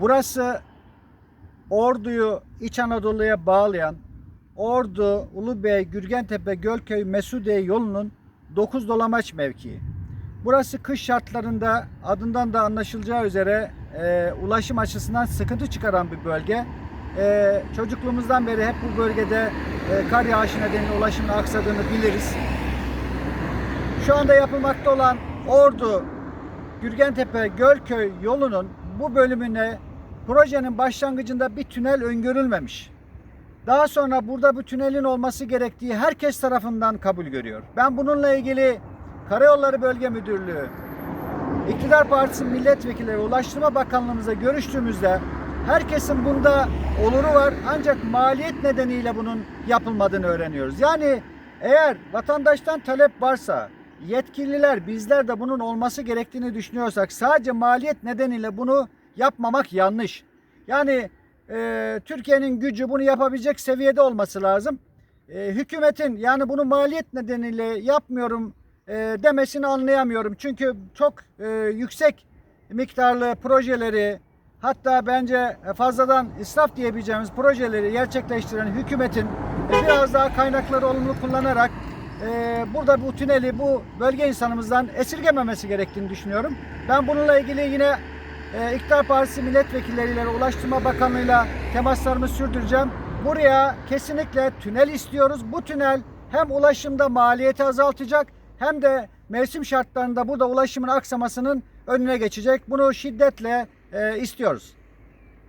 Burası Ordu'yu İç Anadolu'ya bağlayan Ordu, Ulubey, Gürgentepe, Gölköy, Mesudiye yolunun 9 dolamaç mevkii. Burası kış şartlarında adından da anlaşılacağı üzere e, ulaşım açısından sıkıntı çıkaran bir bölge. E, çocukluğumuzdan beri hep bu bölgede e, kar yağışı nedeniyle ulaşımın aksadığını biliriz. Şu anda yapılmakta olan Ordu, Gürgentepe, Gölköy yolunun bu bölümüne projenin başlangıcında bir tünel öngörülmemiş. Daha sonra burada bu tünelin olması gerektiği herkes tarafından kabul görüyor. Ben bununla ilgili Karayolları Bölge Müdürlüğü, İktidar Partisi milletvekilleri, Ulaştırma Bakanlığımıza görüştüğümüzde herkesin bunda oluru var ancak maliyet nedeniyle bunun yapılmadığını öğreniyoruz. Yani eğer vatandaştan talep varsa yetkililer bizler de bunun olması gerektiğini düşünüyorsak sadece maliyet nedeniyle bunu yapmamak yanlış. Yani e, Türkiye'nin gücü bunu yapabilecek seviyede olması lazım. E, hükümetin yani bunu maliyet nedeniyle yapmıyorum e, demesini anlayamıyorum. Çünkü çok e, yüksek miktarlı projeleri hatta bence fazladan israf diyebileceğimiz projeleri gerçekleştiren hükümetin e, biraz daha kaynakları olumlu kullanarak e, burada bu tüneli bu bölge insanımızdan esirgememesi gerektiğini düşünüyorum. Ben bununla ilgili yine e, İktidar Partisi milletvekilleriyle Ulaştırma Bakanlığı'yla temaslarımı sürdüreceğim. Buraya kesinlikle tünel istiyoruz. Bu tünel hem ulaşımda maliyeti azaltacak hem de mevsim şartlarında burada ulaşımın aksamasının önüne geçecek. Bunu şiddetle e, istiyoruz.